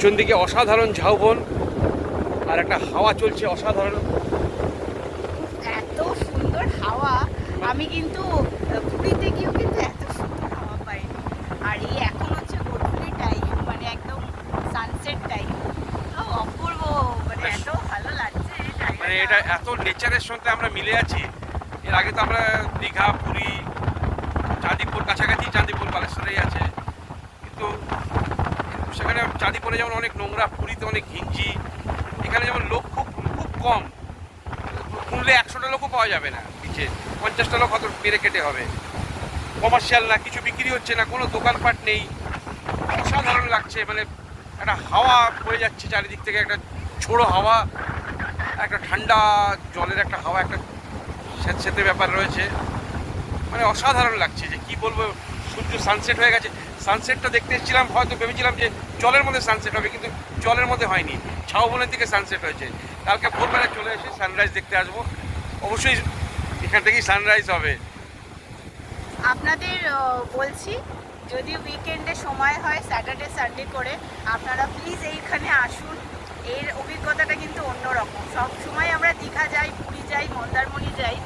পিছন দিকে অসাধারণ ঝাউবন আর একটা হাওয়া চলছে অসাধারণ। এত সুন্দর হাওয়া। আমি কিন্তু পুরীতে গিয়েও কিন্তু এত সুন্দর হাওয়া পাইনি। আর এই এখন হচ্ছে গধূলি টাইম মানে একদম সানসেট টাইম অপূর্ব মানে এত ভালো লাগছে মানে এটা এত নেচারের সঙ্গে আমরা মিলে আছি। এর আগে তো আমরা দীঘা পুরী চাঁদিপুর কাছাকাছি চাঁদিপুর বালেশ্বরেই আছে। সেখানে চাঁদিপুরে যেমন অনেক নোংরা, পুরীতে অনেক ঘিঞ্জি, এখানে যেমন লোক খুব খুব কম। শুনলে একশোটা লোকও পাওয়া যাবে না নিচে। পঞ্চাশটা লোক হয়তো পেরে কেটে হবে। কমার্শিয়াল না, কিছু বিক্রি হচ্ছে না, কোনো দোকানপাট নেই। অসাধারণ লাগছে মানে একটা হাওয়া বয়ে যাচ্ছে চারিদিক থেকে, একটা ছোড়ো হাওয়া, একটা ঠান্ডা জলের একটা হাওয়া, একটা স্যাঁতস্যাঁতে ব্যাপার রয়েছে। মানে অসাধারণ লাগছে যে কি বলব সূর্য সানসেট হয়ে গেছে। সানসেটটা দেখতে এসেছিলাম, হয়তো ভেবেছিলাম যে জলের মধ্যে সানসেট হবে, কিন্তু জলের মধ্যে হয়নি। ঝাউবনের দিকে সানসেট হয়েছে। কালকে ভোরবেলা চলে এসে সানরাইজ দেখতে আসব। অবশ্যই এখান থেকেই সানরাইজ হবে। আপনাদের বলছি, যদি উইকেন্ডে সময় হয় স্যাটারডে সানডে করে, আপনারা প্লিজ এইখানে আসুন। এর অভিজ্ঞতাটা কিন্তু অন্যরকম। সব সময় আমরা দীঘা যাই, পুরী যাই, মন্দারমণি যাই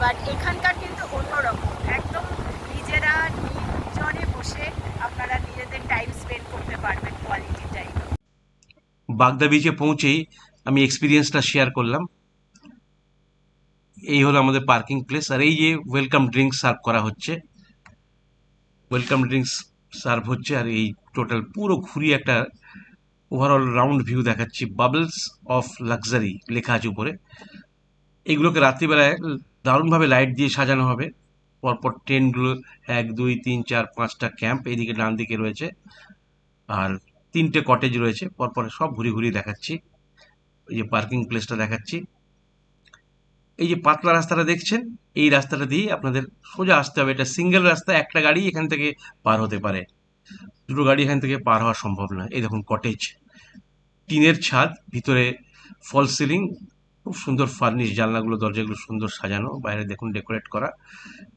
বাট এখানকার কিন্তু অন্যরকম। একদম নিজেরা বসে আপনারা নিজেদের টাইম স্পেন্ড করতে পারবেন কোয়ালিটি টাইম বাগদা বিচে পৌঁছেই আমি এক্সপিরিয়েন্সটা শেয়ার করলাম। এই হলো আমাদের পার্কিং প্লেস আর এই যে ওয়েলকাম ড্রিঙ্কস সার্ভ করা হচ্ছে। ওয়েলকাম ড্রিঙ্কস সার্ভ হচ্ছে আর এই টোটাল পুরো ঘুরিয়ে একটা ওভারঅল রাউন্ড ভিউ দেখাচ্ছি। বাবলস অফ লাক্সারি লেখা আছে উপরে। এগুলোকে রাত্রিবেলায় দারুণভাবে লাইট দিয়ে সাজানো হবে। পরপর ট্রেনগুলো এক, দুই, তিন, চার, পাঁচটা ক্যাম্প এদিকে ডান দিকে রয়েছে। আর তিনটে কটেজ রয়েছে। পরপর সব ঘুরি ঘুরি দেখাচ্ছি। এই যে পার্কিং প্লেসটা দেখাচ্ছি। এই যে পাতলা রাস্তাটা দেখছেন, এই রাস্তাটা দিয়ে আপনাদের সোজা আসতে হবে। এটা সিঙ্গেল রাস্তা, একটা গাড়ি এখান থেকে পার হতে পারে। দুটো গাড়ি এখান থেকে পার হওয়া সম্ভব নয়। এই দেখুন কটেজ টিনের ছাদ, ভিতরে ফল সিলিং খুব সুন্দর ফার্নিশ জানলাগুলো, দরজাগুলো সুন্দর সাজানো, বাইরে দেখুন ডেকোরেট করা।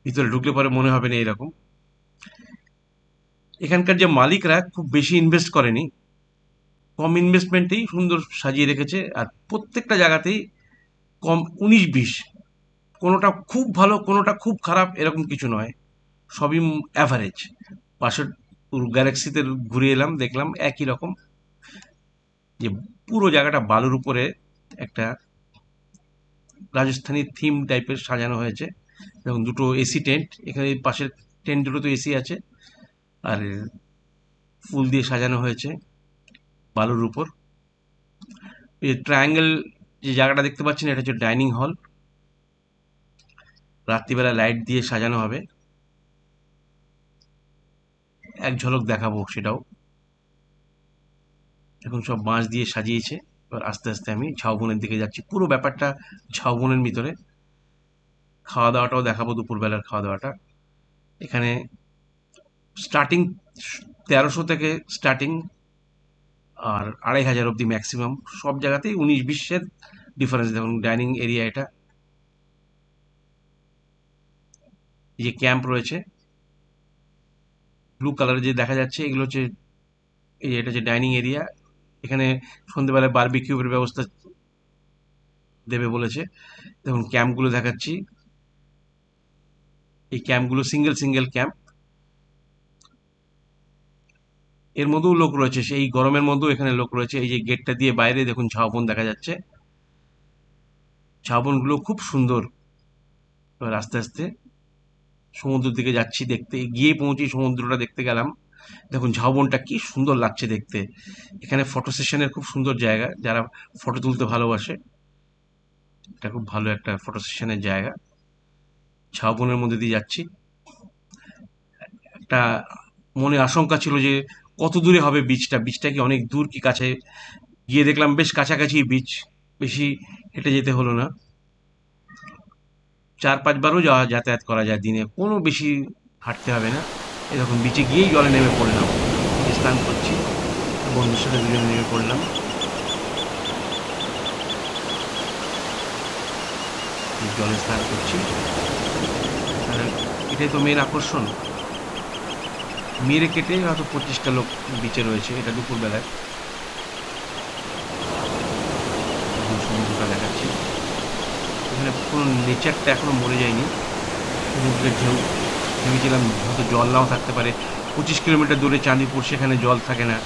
ভিতরে ঢুকলে পরে মনে হবে না এরকম এখানকার যে মালিকরা খুব বেশি ইনভেস্ট করেনি। কম ইনভেস্টমেন্টেই সুন্দর সাজিয়ে রেখেছে আর প্রত্যেকটা জায়গাতেই কম উনিশ বিশ। কোনোটা খুব ভালো, কোনোটা খুব খারাপ এরকম কিছু নয়। সবই অ্যাভারেজ পাশের গ্যালাক্সিতে ঘুরে এলাম, দেখলাম একই রকম। যে পুরো জায়গাটা বালুর উপরে একটা রাজস্থানী থিম টাইপের সাজানো হয়েছে। এবং দুটো এসি টেন্ট এখানে পাশের টেন্ট দুটো তো এসি আছে। আর ফুল দিয়ে সাজানো হয়েছে বালুর উপর। এই ট্রায়াঙ্গেল যে জায়গাটা দেখতে পাচ্ছেন, এটা হচ্ছে ডাইনিং হল রাত্রিবেলা লাইট দিয়ে সাজানো হবে। এক ঝলক দেখাবো সেটাও। এখন সব বাঁশ দিয়ে সাজিয়েছে। এবার আস্তে আস্তে আমি ঝাউবনের দিকে যাচ্ছি। পুরো ব্যাপারটা ঝাউবনের ভিতরে। খাওয়া দাওয়াটাও দেখাবো দুপুরবেলার খাওয়া দাওয়াটা এখানে স্টার্টিং তেরোশো থেকে স্টার্টিং আর আড়াই হাজার অবধি ম্যাক্সিমাম সব জায়গাতেই উনিশ বিশ্বের ডিফারেন্স দেখুন ডাইনিং এরিয়া এটা। যে ক্যাম্প রয়েছে। ব্লু কালারের যে দেখা যাচ্ছে, এগুলো হচ্ছে, এই এটা যে ডাইনিং এরিয়া এখানে সন্ধ্যেবেলায় বারবিকিউবের ব্যবস্থা দেবে বলেছে। দেখুন ক্যাম্পগুলো দেখাচ্ছি। এই ক্যাম্পগুলো সিঙ্গেল সিঙ্গেল ক্যাম্প এর মধ্যেও লোক রয়েছে, সেই গরমের মধ্যেও এখানে লোক রয়েছে। এই যে গেটটা দিয়ে বাইরে দেখুন ঝাউবন দেখা যাচ্ছে। ঝাউবনগুলো খুব সুন্দর এবার আস্তে আস্তে সমুদ্রের দিকে যাচ্ছি দেখতে, গিয়ে পৌঁছি সমুদ্রটা দেখতে গেলাম। দেখুন ঝাউবনটা কি সুন্দর লাগছে দেখতে। এখানে ফটো সেশনের খুব সুন্দর জায়গা, যারা ফটো তুলতে ভালোবাসে, এটা খুব ভালো একটা ফটো সেশনের জায়গা। ঝাউবনের মধ্যে দিয়ে যাচ্ছি। একটা মনে আশঙ্কা ছিল যে কত দূরে হবে বিচটা বীজটা কি অনেক দূর কি কাছে? গিয়ে দেখলাম বেশ কাছাকাছি বিচ বেশি হেঁটে যেতে হলো না। চার পাঁচবারও যাওয়া যাতায়াত করা যায় দিনে, কোনো বেশি হাঁটতে হবে না। এরকম বিচে গিয়েই জলে নেমে পড়লাম। স্নান করছি, বন্ধুর সাথে দুজনে নেমে পড়লাম। জলে স্নান করছি। এটাই তো মেন আকর্ষণ। মেরে কেটে হয়তো পঁচিশটা লোক বিচে রয়েছে, এটা দুপুরবেলায়। সমুদ্রটা দেখাচ্ছি। এখানে কোনো নেচারটা এখনও মরে যায়নি। সমুদ্রের ঢেউ। ভেবেছিলাম হয়তো জল নাও থাকতে পারে। পঁচিশ কিলোমিটার দূরে চাঁদিপুর, সেখানে জল থাকে না।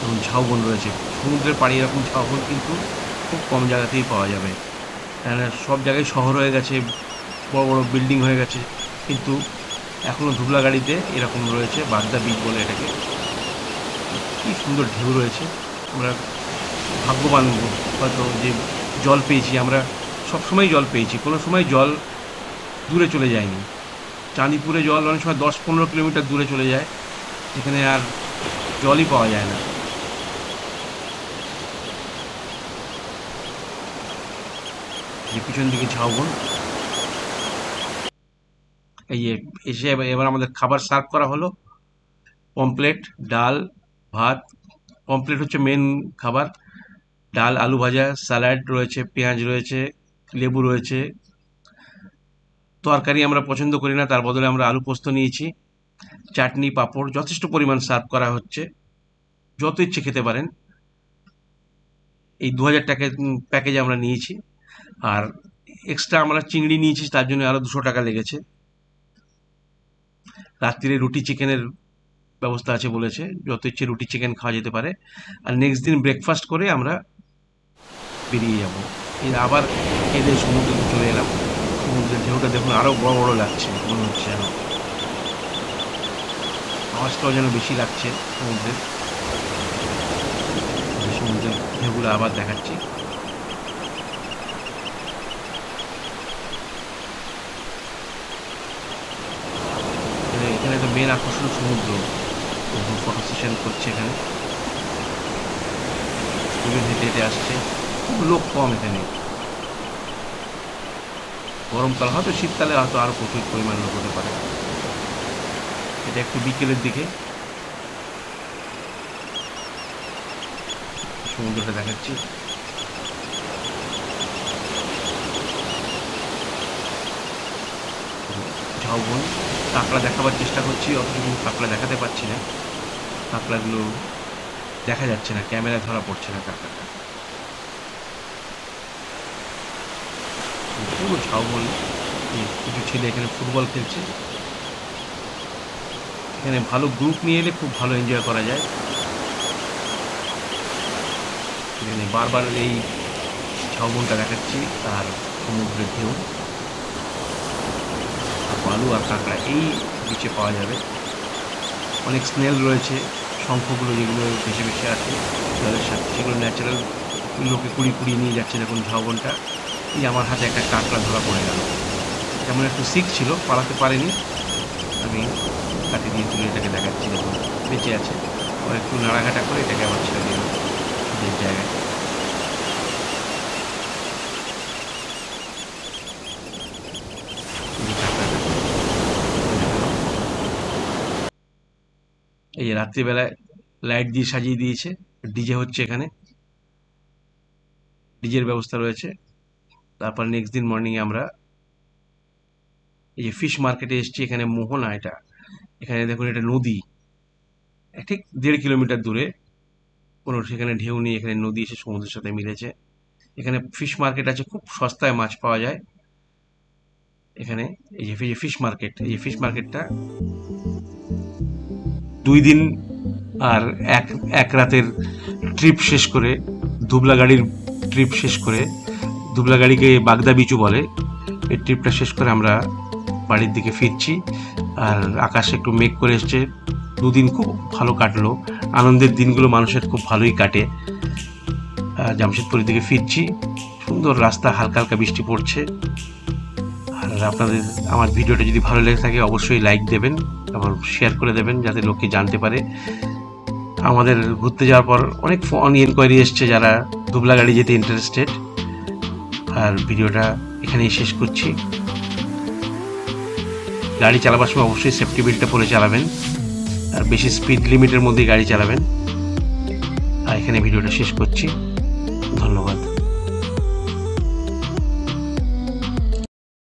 এবং ঝাউবন রয়েছে। সমুদ্রের পাড়ে এরকম ঝাউবন কিন্তু খুব কম জায়গাতেই পাওয়া যাবে। কেননা সব জায়গায় শহর হয়ে গেছে, বড় বড় বিল্ডিং হয়ে গেছে। কিন্তু এখনও ধুবলাগাড়িতে এরকম রয়েছে বাগদা বিচ বলে এটাকে। কী সুন্দর ঢেউ রয়েছে। আমরা ভাগ্যবান হয়তো যে জল পেয়েছি। আমরা সবসময় জল পেয়েছি। কোনো সময় জল দূরে চলে যায়নি। চাঁদিপুরে জল অনেক সময় দশ পনেরো কিলোমিটার দূরে চলে যায়। এখানে আর জলই পাওয়া যায় না। পিছন দিকে ঝাউবন। এই এসে এবার আমাদের খাবার সার্ভ করা হলো। পমপ্লেট, ডাল, ভাত। পমপ্লেট হচ্ছে মেন খাবার। ডাল, আলু ভাজা, স্যালাড রয়েছে, পেঁয়াজ রয়েছে, লেবু রয়েছে তরকারি আমরা পছন্দ করি না, তার বদলে আমরা আলু পোস্ত নিয়েছি। চাটনি, পাঁপড়, যথেষ্ট পরিমাণ সার্ভ করা হচ্ছে। যত ইচ্ছে খেতে পারেন। এই দু হাজার টাকা প্যাকেজ আমরা নিয়েছি। আর এক্সট্রা আমরা চিংড়ি নিয়েছি, তার জন্য আরও দুশো টাকা লেগেছে। রাত্রিরে রুটি চিকেনের ব্যবস্থা আছে বলেছে, যত ইচ্ছে রুটি চিকেন খাওয়া যেতে পারে। আর নেক্সট দিন ব্রেকফাস্ট করে আমরা বেরিয়ে যাব। এর আবার এদের সমুদ্রে চলে এলাম। সমুদ্রের ঢেউটা দেখুন আরও বড় বড় লাগছে, মনে হচ্ছে যেন। আওয়াজটাও যেন বেশি লাগছে সমুদ্রের সমুদ্রের ঢেউগুলো আবার দেখাচ্ছি। এখানে- তো মেন আকর্ষণ সমুদ্র। ফটো সেশন করছে এখানে। হেঁটে হেঁটে আসছে। খুব লোক কম এখানে। গরমকাল হয়তো শীতকালে হয়তো আরও প্রচুর পরিমাণ লোক হতে পারে। এটা একটু বিকেলের দিকে। সমুদ্রটা দেখাচ্ছি। ঝাউবন। কাঁকড়া দেখাবার চেষ্টা করছি কিন্তু কাঁকড়া দেখাতে পারছি না। কাঁকড়াগুলো দেখা যাচ্ছে না, ক্যামেরায় ধরা পড়ছে না কাঁকড়াটা পুরো ঝাউবন কিছু ছেলে এখানে ফুটবল খেলছে। এখানে ভালো গ্রুপ নিয়ে এলে খুব ভালো এনজয় করা যায়। এখানে বারবার এই ঝাউবনটা দেখাচ্ছি আর সমুদ্রের ঢেউ। বালু আর কাঁকড়া এই বিচে পাওয়া যাবে। অনেক স্নেল রয়েছে, শঙ্খগুলো যেগুলো ভেসে ভেসে আছে জলের সাথে সেগুলো ন্যাচারাল লোকে কুড়ি কুড়িয়ে নিয়ে যাচ্ছে দেখুন ঝাউবনটা এই আমার হাতে একটা কাঁকড়া ধরা পড়ে গেল। যেমন একটু সিক ছিল, পালাতে পারেনি। আমি কাটি দিয়ে তুলে এটাকে দেখাচ্ছি, দেখুন, বেঁচে আছে। আবার একটু নাড়াঘাটা করে এটাকে আবার ছেড়ে দিল যে জায়গায় এই যে রাত্রিবেলায় লাইট দিয়ে সাজিয়ে দিয়েছে, ডিজে হচ্ছে এখানে। ডিজের ব্যবস্থা রয়েছে। তারপর নেক্সট দিন মর্নিংয়ে আমরা এই যে ফিশ মার্কেটে এসেছি, এখানে মোহনা এটা। এখানে দেখুন এটা নদী। ঠিক দেড় কিলোমিটার দূরে। কোনো সেখানে ঢেউ নিয়ে এখানে নদী এসে সমুদ্রের সাথে মিলেছে। এখানে ফিশ মার্কেট আছে, খুব সস্তায় মাছ পাওয়া যায়। এখানে এই যে ফিশ মার্কেট এই ফিশ মার্কেটটা দুই দিন আর এক এক রাতের ট্রিপ শেষ করে দুবলা গাড়ির ট্রিপ শেষ করে দুবলা গাড়িকে বাগদা বিচু বলে। এই ট্রিপটা শেষ করে আমরা বাড়ির দিকে ফিরছি আর আকাশে একটু মেঘ করে এসছে। দুদিন খুব ভালো কাটলো। আনন্দের দিনগুলো মানুষের খুব ভালোই কাটে। জামশেদপুরের দিকে ফিরছি। সুন্দর রাস্তা, হালকা হালকা বৃষ্টি পড়ছে। আর আপনাদের, আমার ভিডিওটা যদি ভালো লেগে থাকে অবশ্যই লাইক দেবেন, আবার শেয়ার করে দেবেন যাতে লোকে জানতে পারে। আমাদের ঘুরতে যাওয়ার পর অনেক ফোন ইনকোয়ারি এসছে যারা দুবলা গাড়ি যেতে ইন্টারেস্টেড আর ভিডিওটা এখানেই শেষ করছি। গাড়ি চালাবার সময় অবশ্যই সেফটি বেল্টটা পরে চালাবেন। আর বেশি স্পিড লিমিটের মধ্যেই গাড়ি চালাবেন। আর এখানে ভিডিওটা শেষ করছি।